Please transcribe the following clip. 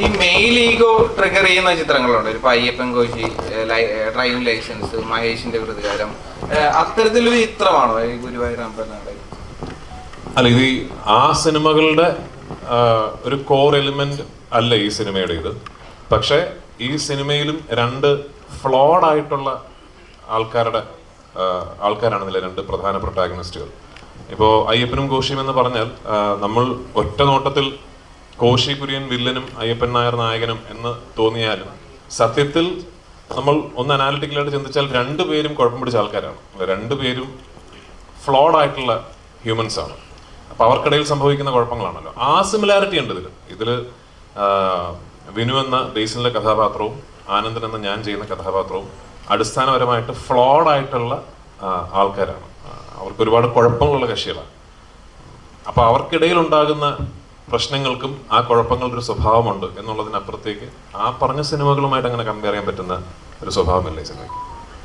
ഈ male ego trigger ചെയ്യുന്ന ചിത്രങ്ങളുണ്ട്. ഇപ്പൊ അയ്യപ്പൻ കോശി ഡ്രൈവിംഗ് ലൈസൻസ് മഹേഷിന്റെ പ്രതികാരം അത്തരത്തിലൊരു ചിത്രമാണോ ഈ ഗുരുവായൂർ അമ്പലനാട്? അല്ല ഇത് ആ സിനിമകളുടെ ഒരു കോർ എലിമെന്റ് അല്ല ഈ സിനിമയുടെ ഇത്. പക്ഷേ ഈ സിനിമയിലും രണ്ട് ഫ്ലോഡ് ആയിട്ടുള്ള ആൾക്കാരുടെ ആൾക്കാരാണ് ഇതിലെ രണ്ട് പ്രധാന പ്രൊട്ടാഗണിസ്റ്റുകൾ ഇപ്പോൾ അയ്യപ്പനും കോശിയും എന്ന് പറഞ്ഞാൽ നമ്മൾ ഒറ്റ നോട്ടത്തിൽ കോശി കുര്യൻ വില്ലനും അയ്യപ്പൻ നായർ നായകനും എന്ന് തോന്നിയാലും സത്യത്തിൽ നമ്മൾ ഒന്ന് അനാലിറ്റിക്കലായിട്ട് ചിന്തിച്ചാൽ രണ്ടുപേരും കുഴപ്പം പിടിച്ച ആൾക്കാരാണ്. രണ്ടുപേരും ഫ്ലോഡ് ആയിട്ടുള്ള ഹ്യൂമൻസ് ആണ്. അപ്പൊ അവർക്കിടയിൽ സംഭവിക്കുന്ന കുഴപ്പങ്ങളാണല്ലോ. ആ സിമിലാരിറ്റി ഉണ്ട് ഇതിൽ ഇതിൽ വിനു എന്ന ബേസിലെ കഥാപാത്രവും ആനന്ദൻ എന്ന ഞാൻ ചെയ്യുന്ന കഥാപാത്രവും അടിസ്ഥാനപരമായിട്ട് ഫ്ലോഡ് ആയിട്ടുള്ള ആൾക്കാരാണ്. അവർക്ക് ഒരുപാട് കുഴപ്പങ്ങളുള്ള കക്ഷികളാണ്. അപ്പൊ അവർക്കിടയിൽ ഉണ്ടാകുന്ന പ്രശ്നങ്ങൾക്കും ആ കുഴപ്പങ്ങളുടെ ഒരു സ്വഭാവമുണ്ട് എന്നുള്ളതിനപ്പുറത്തേക്ക് ആ പറഞ്ഞ സിനിമകളുമായിട്ട് അങ്ങനെ കമ്പയർ ചെയ്യാൻ പറ്റുന്ന ഒരു സ്വഭാവമല്ലേ സിനിമയ്ക്ക്?